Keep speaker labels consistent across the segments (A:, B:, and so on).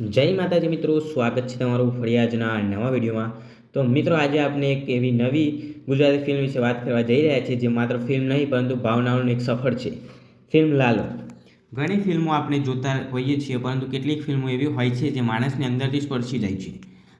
A: જય માતાજી મિત્રો, સ્વાગત છે તમારું ફરી આજના નવા વિડીયોમાં. તો મિત્રો, આજે આપણે એક એવી નવી ગુજરાતી ફિલ્મ વિશે વાત કરવા જઈ રહ્યા છીએ, જે માત્ર ફિલ્મ નહીં, પરંતુ ભાવનાઓનું એક સફળ છે. ફિલ્મ લાલો. ઘણી ફિલ્મો આપણે જોતા હોઈએ છીએ, પરંતુ કેટલીક ફિલ્મો એવી હોય છે જે માણસને અંદરથી સ્પર્શી જાય છે.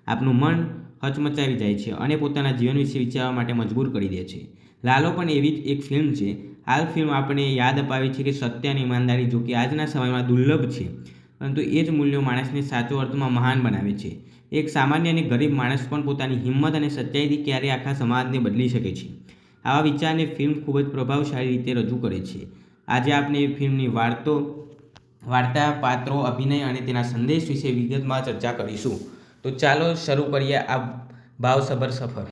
A: આપનું મન હચમચાવી જાય છે અને પોતાના જીવન વિશે વિચારવા માટે મજબૂર કરી દે છે. લાલો પણ એવી જ એક ફિલ્મ છે. આ ફિલ્મ આપણે યાદ અપાવે છે કે સત્ય અને ઈમાનદારી, જો કે આજના સમયમાં દુર્લભ છે. પરંતુ એ જ મૂલ્યો માણસને સાચો અર્થમાં મહાન બનાવે છે. એક સામાન્ય અને ગરીબ માણસ પણ પોતાની હિંમત અને સચ્ચાઈથી ક્યારેય આખા સમાજને બદલી શકે છે. આવા વિચારને ફિલ્મ ખૂબ જ પ્રભાવશાળી રીતે રજૂ કરે છે. આજે આપણે ફિલ્મની વાર્તો વાર્તા પાત્રો અભિનય અને તેના સંદેશ વિશે વિગતમાં ચર્ચા કરીશું. તો ચાલો શરૂ કરીએ આ ભાવસભર સફર.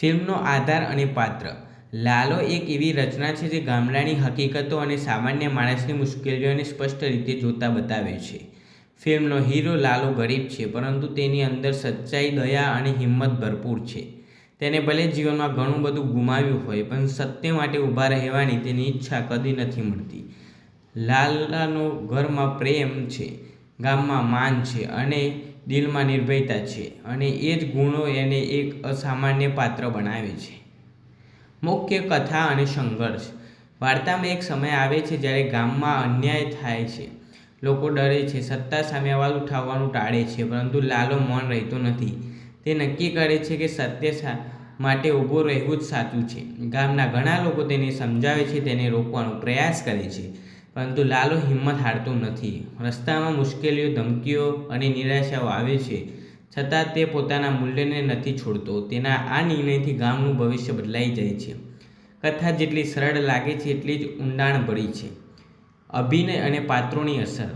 A: ફિલ્મનો આધાર અને પાત્ર. લાલો એક એવી રચના છે જે ગામડાની હકીકતો અને સામાન્ય માણસની મુશ્કેલીઓને સ્પષ્ટ રીતે જોતા બતાવે છે. ફિલ્મનો હીરો લાલો ગરીબ છે, પરંતુ તેની અંદર સચ્ચાઈ, દયા અને હિંમત ભરપૂર છે. તેને ભલે જીવનમાં ઘણું બધું ગુમાવ્યું હોય, પણ સત્ય માટે ઊભા રહેવાની તેની ઈચ્છા કદી નથી મળતી. લાલાનો ઘરમાં પ્રેમ છે. ગામમાં માન છે અને દિલમાં નિર્ભયતા છે અને એ જ ગુણો એને એક અસામાન્ય પાત્ર બનાવે છે. મુખ્ય કથા અને સંઘર્ષ. વાર્તામાં એક સમય આવે છે જ્યારે ગામમાં અન્યાય થાય છે. લોકો ડરે છે, સત્તા સામે અવાજ ઉઠાવવાનું ટાળે છે, પરંતુ લાલો મૌન રહેતો નથી. તે નક્કી કરે છે કે સત્ય માટે ઊભું રહેવું જ સાચું છે. ગામના ઘણા લોકો તેને સમજાવે છે, તેને રોકવાનો પ્રયાસ કરે છે. પરંતુ લાલો હિંમત હારતો નથી. રસ્તામાં મુશ્કેલીઓ, ધમકીઓ અને નિરાશાઓ આવે છે. છતાં તે પોતાના મૂલ્યને નથી છોડતો. તેના આ નિર્ણયથી ગામનું ભવિષ્ય બદલાઈ જાય છે. કથા જેટલી સરળ લાગે છે, એટલી જ ઊંડાણભરી છે. અભિનય અને પાત્રોની અસર.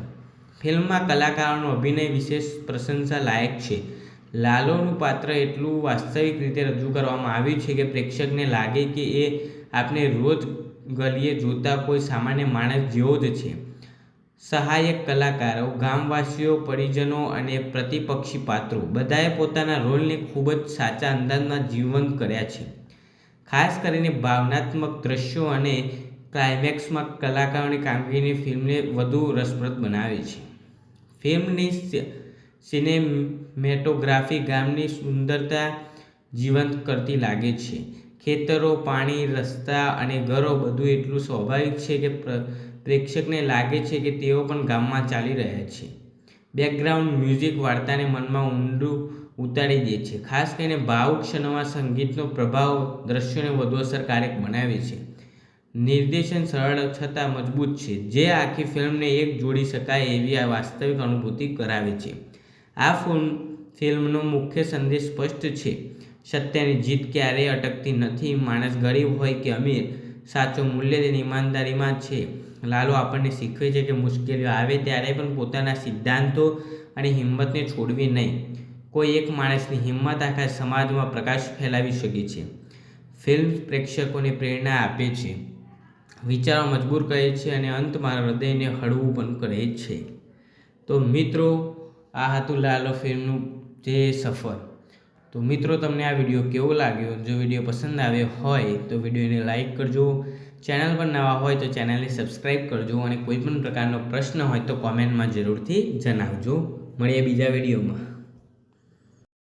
A: ફિલ્મમાં કલાકારોનો અભિનય વિશેષ પ્રશંસા લાયક છે. લાલોનું પાત્ર એટલું વાસ્તવિક રીતે રજૂ કરવામાં આવ્યું છે કે પ્રેક્ષકને લાગે કે એ આપણે રોજ ગલીએ જોતા કોઈ સામાન્ય માણસ જેવો જ છે. સહાયક કલાકારો, ગામવાસીઓ, પરિજનો અને પ્રતિપક્ષી પાત્રો બધાએ પોતાના રોલને ખૂબ જ સાચા અંદાજમાં જીવંત કર્યા છે. ખાસ કરીને ભાવનાત્મક દ્રશ્યો અને ક્લાઇમેક્સમાં કલાકારોની કામગીરી ફિલ્મને વધુ રસપ્રદ બનાવે છે. ફિલ્મની સિનેમેટોગ્રાફી ગામની સુંદરતા જીવંત કરતી લાગે છે. ખેતરો, પાણી, રસ્તા અને ઘરો બધું એટલું સ્વાભાવિક છે કે પ્રેક્ષકને લાગે છે કે તેઓ પણ ગામમાં ચાલી રહ્યા છે. બેકગ્રાઉન્ડ મ્યુઝિક વાર્તાને મનમાં ઊંડું ઉતારી દે છે. ખાસ કરીને ભાવુક ક્ષણોમાં સંગીતનો પ્રભાવ દ્રશ્યોને વધુ અસરકારક બનાવે છે. નિર્દેશન સરળ છતાં મજબૂત છે. જે આખી ફિલ્મને એક જોડી શકાય એવી આ વાસ્તવિક અનુભૂતિ કરાવે છે. આ ફિલ્મ ફિલ્મનો મુખ્ય સંદેશ સ્પષ્ટ છે. સત્યની જીત ક્યારેય અટકતી નથી. માણસ ગરીબ હોય કે અમીર, સાચો મૂલ્ય તેની ઈમાનદારીમાં છે. લાલો આપણને શીખવે છે કે મુશ્કેલીઓ આવે ત્યારે પણ પોતાના સિદ્ધાંતો અને હિંમતને છોડવી નહીં. કોઈ એક માણસની હિંમત આખા સમાજમાં પ્રકાશ ફેલાવી શકે છે. ફિલ્મ પ્રેક્ષકોને પ્રેરણા આપે છે. વિચારો મજબૂર કરે છે અને અંતમાં હૃદયને હળવું પણ કરે છે. તો મિત્રો, આ હતું લાલો ફિલ્મનું જે સફર. તો મિત્રો, તમને આ વીડિયો કેવો લાગ્યો? જો વીડિયો પસંદ આવ્યો હોય, તો વિડીયોને લાઈક કરજો. ચેનલ પર નવા હોય, તો ચેનલને સબસ્ક્રાઈબ કરજો અને કોઈ પણ પ્રકારનો પ્રશ્ન હોય, તો કોમેન્ટમાં જરૂરથી જણાવજો. મળીએ બીજા વિડીયોમાં.